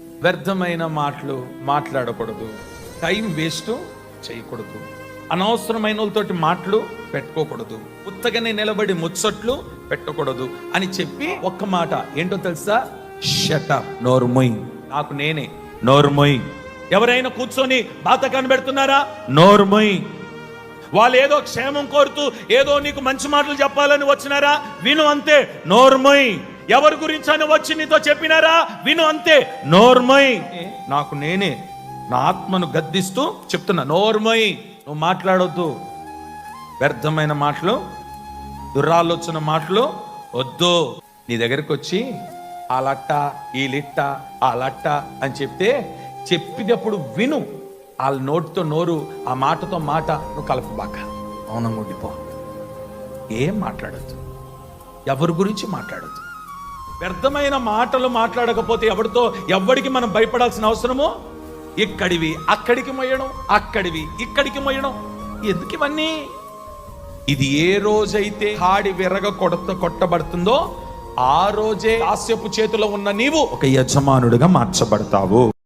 వ్యర్థమైన మాటలు మాట్లాడకూడదు. టైం వేస్ట్ చేయకూడదు. అనవసరమైన వాళ్ళతోటి మాటలు పెట్టుకోకూడదు. ఉత్తగానే నిలబడి ముచ్చట్లు పెట్టకూడదు అని చెప్పి ఒక్క మాట. ఏంటో తెలుసా? షటప్ నోర్మొయ్ నాకు నేనే. నోర్మొయ్ ఎవరైనా కూర్చొని బాధ కనబెడుతున్నారా? నోర్మొయ్ వాళ్ళు ఏదో క్షేమం కోరుతూ ఏదో నీకు మంచి మాటలు చెప్పాలని వచ్చినారా? విను అంతే. నోర్మొయ్ ఎవరి గురించి అని వచ్చి నీతో చెప్పినారా? విను అంతే. నోర్మయ్ నాకు నేనే. నా ఆత్మను గద్దిస్తూ చెప్తున్నా. నోర్మయ్ నువ్వు మాట్లాడొద్దు. వ్యర్థమైన మాటలు దురాలోచన మాటలు వద్దు. నీ దగ్గరికి వచ్చి ఆ లట్ట ఈ లిట్ట ఆ లట్ట అని చెప్తే చెప్పినప్పుడు విను. వాళ్ళ నోటితో నోరు ఆ మాటతో మాట నువ్వు కలపబాక. మౌనంగా ఉండిపో. ఏం మాట్లాడద్దు. ఎవరి గురించి మాట్లాడద్దు. వ్యర్థమైన మాటలు మాట్లాడకపోతే ఎవరితో ఎవరికి మనం భయపడాల్సిన అవసరమో? ఇక్కడివి అక్కడికి మొయ్యడం అక్కడివి ఇక్కడికి మొయ్యడం. ఎందుకు ఇవన్నీ? ఇది ఏ రోజైతే కాడి విరగ కొడత కొట్టబడుతుందో ఆ రోజే ఆస్యపు చేతిలో ఉన్న నీవు ఒక యజమానుడిగా మార్చబడతావు.